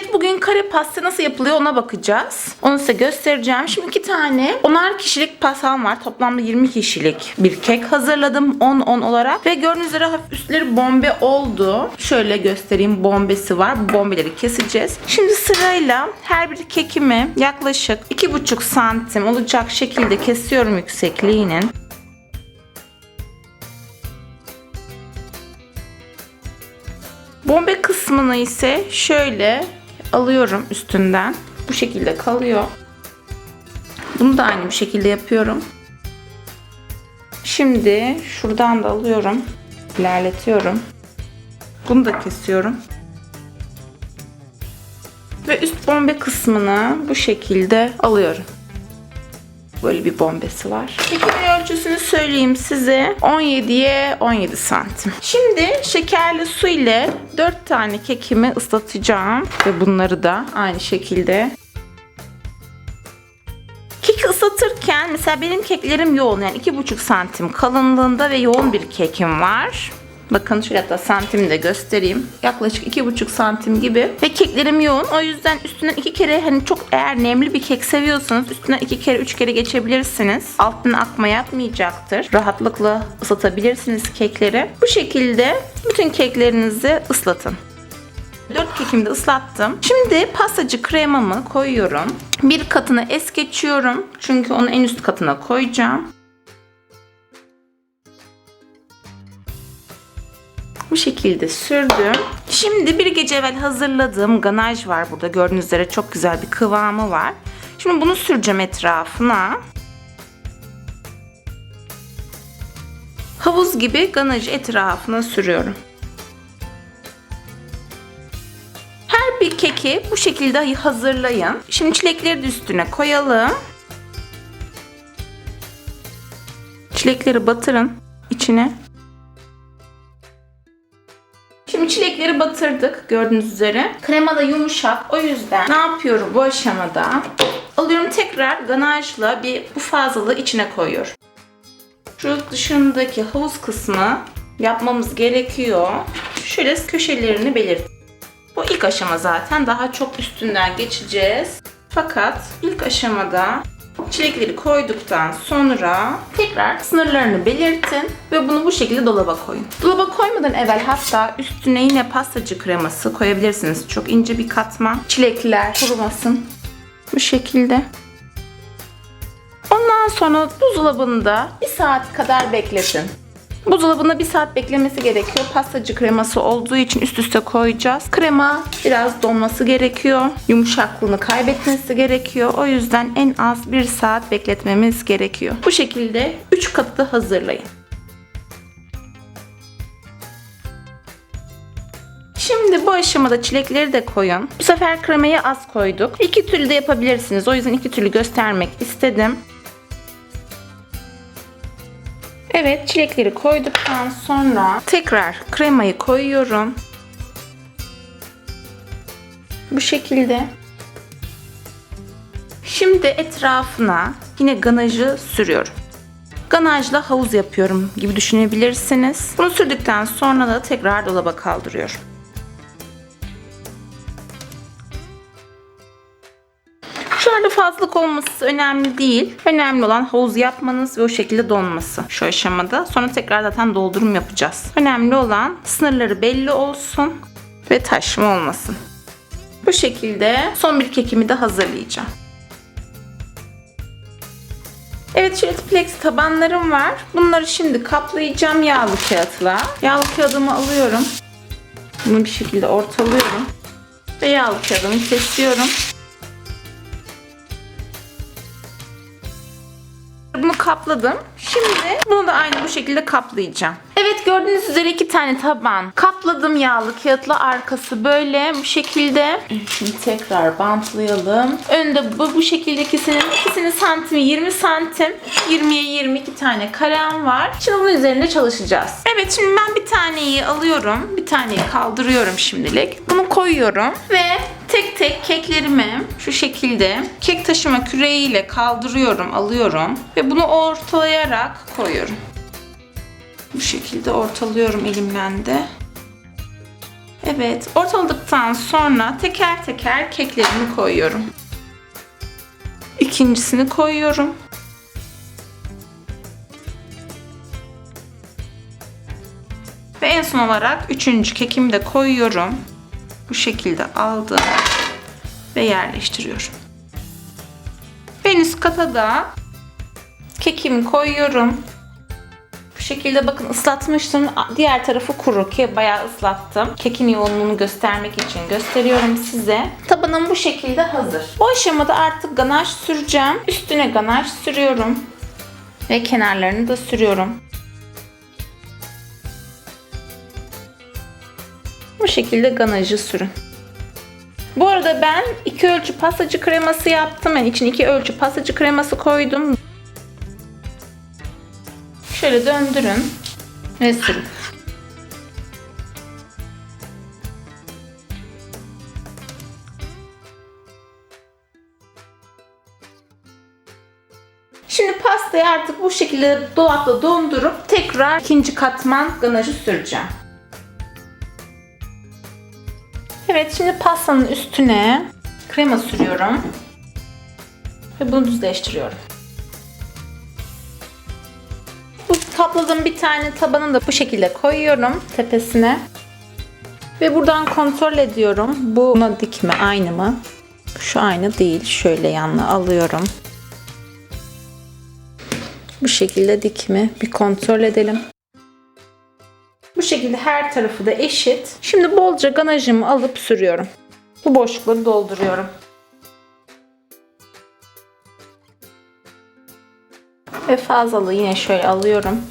Evet bugün kare pasta nasıl yapılıyor ona bakacağız. Onu size göstereceğim. Şimdi iki tane 10'ar kişilik pastam var. Toplamda 20 kişilik bir kek hazırladım 10-10 olarak. Ve gördüğünüz üzere hafif üstleri bombe oldu. Şöyle göstereyim bombesi var. Bu bombeleri keseceğiz. Şimdi sırayla her bir kekimi yaklaşık 2,5 santim olacak şekilde kesiyorum yüksekliğinin. Bombe kısmını ise şöyle alıyorum üstünden. Bu şekilde kalıyor. Bunu da aynı bir şekilde yapıyorum. Şimdi şuradan da alıyorum. ilerletiyorum. Bunu da kesiyorum. Ve üst bombe kısmını bu şekilde alıyorum. Böyle bir bombesi var. Kekimin ölçüsünü söyleyeyim size. 17'ye 17 santim. Şimdi şekerli su ile 4 tane kekimi ıslatacağım. Ve bunları da aynı şekilde Keki ıslatırken mesela benim keklerim yoğun yani 2,5 santim kalınlığında ve yoğun bir kekim var. Bakın şöyle hatta santimi de göstereyim. Yaklaşık 2,5 santim gibi. Ve keklerim yoğun. O yüzden üstünden iki kere hani çok eğer nemli bir kek seviyorsanız üstünden iki kere üç kere geçebilirsiniz. Altına akma yapmayacaktır. Rahatlıkla ıslatabilirsiniz kekleri. Bu şekilde bütün keklerinizi ıslatın. 4 kekimi de ıslattım. Şimdi pastacı kremamı koyuyorum. Bir katına es geçiyorum. Çünkü onu en üst katına koyacağım. Bu şekilde sürdüm. Şimdi bir gece evvel hazırladığım ganaj var burada. Gördüğünüz üzere çok güzel bir kıvamı var. Şimdi bunu süreceğim etrafına. Havuz gibi ganajı etrafına sürüyorum. Her bir keki bu şekilde hazırlayın. Şimdi çilekleri de üstüne koyalım. Çilekleri batırın içine. Çilekleri batırdık gördüğünüz üzere. Krema da yumuşak. O yüzden ne yapıyorum bu aşamada? Alıyorum tekrar ganajla bir bu fazlalığı içine koyuyorum. Şu dışındaki havuz kısmı yapmamız gerekiyor. Şöyle köşelerini belirt. Bu ilk aşama zaten. Daha çok üstünden geçeceğiz. Fakat ilk aşamada çilekleri koyduktan sonra tekrar sınırlarını belirtin ve bunu bu şekilde dolaba koyun. Dolaba koymadan evvel hatta üstüne yine pastacı kreması koyabilirsiniz. Çok ince bir katman. Çilekler kurumasın. Bu şekilde. Ondan sonra buzdolabında bir saat kadar bekletin. Buzdolabında bir saat beklemesi gerekiyor. Pastacı kreması olduğu için üst üste koyacağız. Krema biraz donması gerekiyor. Yumuşaklığını kaybetmesi gerekiyor. O yüzden en az bir saat bekletmemiz gerekiyor. Bu şekilde 3 katı hazırlayın. Şimdi bu aşamada çilekleri de koyun. Bu sefer kremayı az koyduk. İki türlü de yapabilirsiniz. O yüzden iki türlü göstermek istedim. Evet çilekleri koyduktan sonra tekrar kremayı koyuyorum. Bu şekilde. Şimdi etrafına yine ganajı sürüyorum. Ganajla havuz yapıyorum gibi düşünebilirsiniz. Bunu sürdükten sonra da tekrar dolaba kaldırıyorum. Fazlalık olması önemli değil. Önemli olan havuz yapmanız ve o şekilde donması şu aşamada. Sonra tekrar zaten doldurum yapacağız. Önemli olan sınırları belli olsun ve taşma olmasın. Bu şekilde son bir kekimi de hazırlayacağım. Evet şöyle plexi tabanlarım var. Bunları şimdi kaplayacağım yağlı kağıtla. Yağlı kağıdımı alıyorum. Bunu bir şekilde ortalıyorum. Ve yağlı kağıdımı kesiyorum. Kapladım. Şimdi bunu da aynı bu şekilde kaplayacağım. Evet gördüğünüz üzere iki tane taban kapladım yağlı kağıtla arkası böyle bu şekilde. Şimdi tekrar bantlayalım. Önde bu, bu şekilde ikisinin ikisinin santimi 20 santim. 20'ye 22 tane karem var. Şimdi bunun üzerinde çalışacağız. Evet şimdi ben bir taneyi alıyorum. Bir taneyi kaldırıyorum şimdilik. Bunu koyuyorum ve tek tek keklerimi şu şekilde kek taşıma küreğiyle kaldırıyorum, alıyorum ve bunu ortalayarak koyuyorum. Bu şekilde ortalıyorum elimle de. Evet, ortaladıktan sonra teker teker keklerimi koyuyorum. İkincisini koyuyorum. Ve en son olarak üçüncü kekimi de koyuyorum. Bu şekilde aldım ve yerleştiriyorum. En üst kata da kekimi koyuyorum. Bu şekilde bakın ıslatmıştım. Diğer tarafı kuru ki bayağı ıslattım. Kekin yoğunluğunu göstermek için gösteriyorum size. Tabanım bu şekilde hazır. Bu aşamada artık ganaj süreceğim. Üstüne ganaj sürüyorum. Ve kenarlarını da sürüyorum. Bu şekilde ganajı sürün. Bu arada ben iki ölçü pastacı kreması yaptım. Yani için iki ölçü pastacı kreması koydum. Şöyle döndürün ve sürün. Şimdi pastayı artık bu şekilde dolapta dondurup tekrar ikinci katman ganajı süreceğim. Evet şimdi pastanın üstüne krema sürüyorum. Ve bunu düzleştiriyorum. Bu kapladığım bir tane tabanı da bu şekilde koyuyorum tepesine. Ve buradan kontrol ediyorum. Bu buna dik mi aynı mı? Şu aynı değil. Şöyle yanına alıyorum. Bu şekilde dik mi? Bir kontrol edelim. Bu şekilde her tarafı da eşit. Şimdi bolca ganajımı alıp sürüyorum. Bu boşlukları dolduruyorum. Ve fazlalığı yine şöyle alıyorum.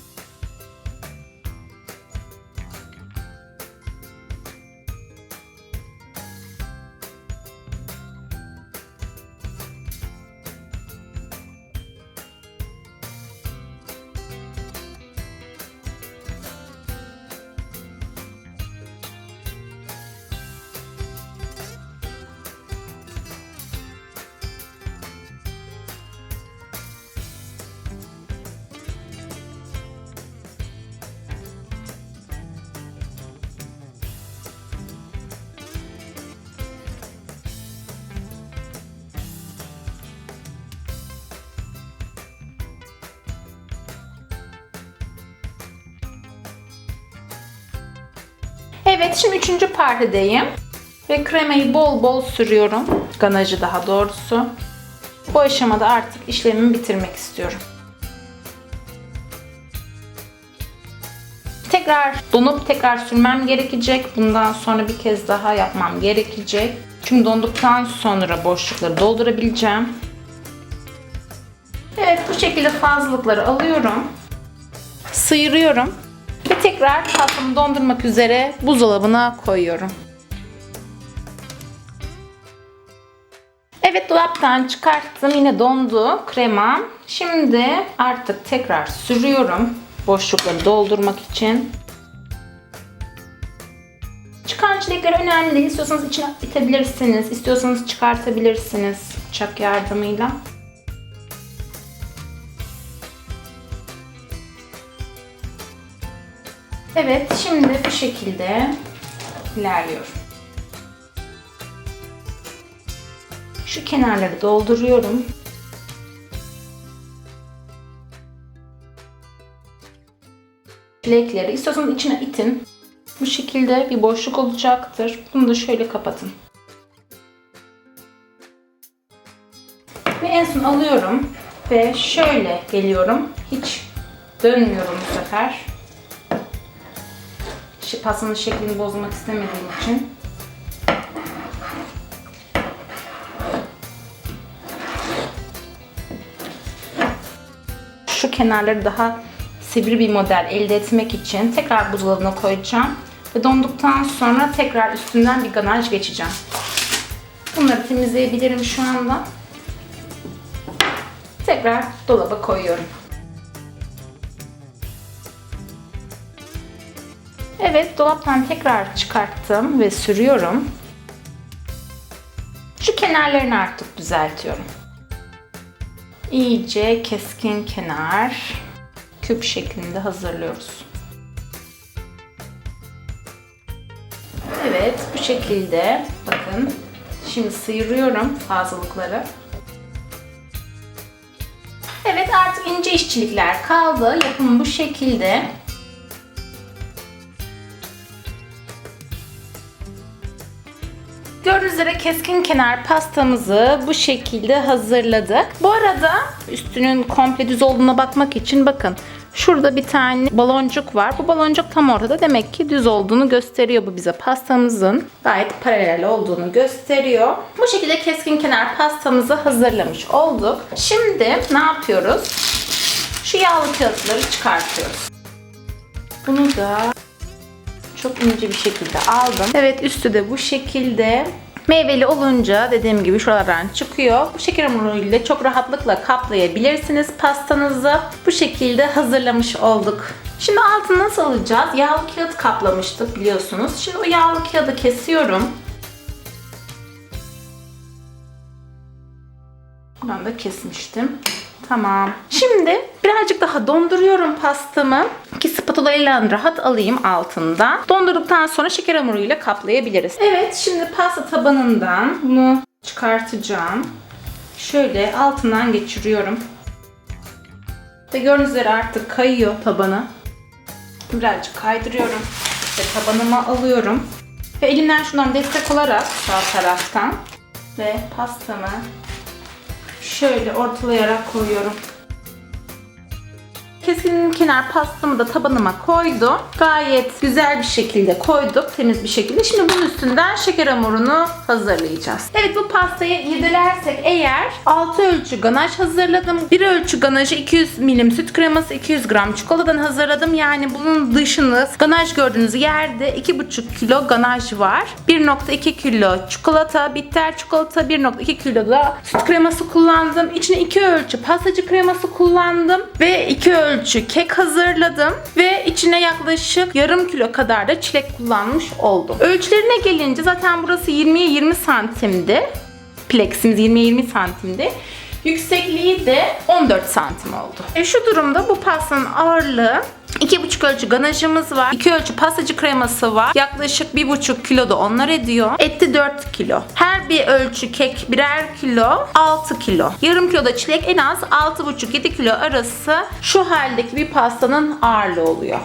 Evet şimdi üçüncü partideyim. Ve kremayı bol bol sürüyorum. Ganajı daha doğrusu. Bu aşamada artık işlemimi bitirmek istiyorum. Tekrar donup tekrar sürmem gerekecek. Bundan sonra bir kez daha yapmam gerekecek. Çünkü donduktan sonra boşlukları doldurabileceğim. Evet bu şekilde fazlalıkları alıyorum. Sıyırıyorum. Tekrar tatlımı dondurmak üzere buzdolabına koyuyorum. Evet dolaptan çıkarttım. Yine dondu krema. Şimdi artık tekrar sürüyorum. Boşlukları doldurmak için. Çıkan çilekler önemli değil. İstiyorsanız içine itebilirsiniz. İstiyorsanız çıkartabilirsiniz bıçak yardımıyla. Evet, şimdi bu şekilde ilerliyorum. Şu kenarları dolduruyorum. Çilekleri istiyorsanız içine itin. Bu şekilde bir boşluk olacaktır. Bunu da şöyle kapatın. Ve en son alıyorum ve şöyle geliyorum. Hiç dönmüyorum bu sefer pastanın şeklini bozmak istemediğim için. Şu kenarları daha sivri bir model elde etmek için tekrar buzdolabına koyacağım. Ve donduktan sonra tekrar üstünden bir ganaj geçeceğim. Bunları temizleyebilirim şu anda. Tekrar dolaba koyuyorum. Evet dolaptan tekrar çıkarttım ve sürüyorum. Şu kenarlarını artık düzeltiyorum. İyice keskin kenar küp şeklinde hazırlıyoruz. Evet bu şekilde bakın. Şimdi sıyırıyorum fazlalıkları. Evet artık ince işçilikler kaldı. Yapımı bu şekilde. Keskin kenar pastamızı bu şekilde hazırladık. Bu arada üstünün komple düz olduğuna bakmak için bakın. Şurada bir tane baloncuk var. Bu baloncuk tam ortada. Demek ki düz olduğunu gösteriyor bu bize. Pastamızın gayet paralel olduğunu gösteriyor. Bu şekilde keskin kenar pastamızı hazırlamış olduk. Şimdi ne yapıyoruz? Şu yağlı kağıtları çıkartıyoruz. Bunu da çok ince bir şekilde aldım. Evet üstü de bu şekilde. Meyveli olunca dediğim gibi şuralardan çıkıyor. Bu şeker hamuruyla çok rahatlıkla kaplayabilirsiniz pastanızı. Bu şekilde hazırlamış olduk. Şimdi altını nasıl alacağız? Yağlı kağıt kaplamıştık biliyorsunuz. Şimdi o yağlı kağıdı kesiyorum. Ben de kesmiştim. Tamam. Şimdi birazcık daha donduruyorum pastamı ki spatula ile rahat alayım altından. Dondurduktan sonra şeker hamuruyla kaplayabiliriz. Evet şimdi pasta tabanından bunu çıkartacağım. Şöyle altından geçiriyorum. Ve gördüğünüz üzere artık kayıyor tabanı. Birazcık kaydırıyorum. Ve tabanıma alıyorum. Ve elimden şundan destek olarak sağ taraftan ve pastamı şöyle ortalayarak koyuyorum. Keskin kenar pastamı da tabanıma koydum. Gayet güzel bir şekilde koyduk. Temiz bir şekilde. Şimdi bunun üstünden şeker hamurunu hazırlayacağız. Evet bu pastayı irdelersek eğer 6 ölçü ganaj hazırladım. 1 ölçü ganajı 200 milim süt kreması 200 gram çikolatadan hazırladım. Yani bunun dışını ganaj gördüğünüz yerde 2,5 kilo ganaj var. 1,2 kilo çikolata, bitter çikolata 1,2 kilo da süt kreması kullandım. İçine 2 ölçü pastacı kreması kullandım ve 2 ölçü kek hazırladım ve içine yaklaşık yarım kilo kadar da çilek kullanmış oldum. Ölçülerine gelince zaten burası 20'ye 20 santimdi. Pleximiz 20'ye 20 santimdi. Yüksekliği de 14 santim oldu. E şu durumda bu pastanın ağırlığı 2,5 ölçü ganajımız var. 2 ölçü pastacı kreması var. Yaklaşık 1,5 kilo da onlar ediyor. Etti 4 kilo. Her bir ölçü kek birer kilo 6 kilo. Yarım kilo da çilek en az 6,5-7 kilo arası şu haldeki bir pastanın ağırlığı oluyor.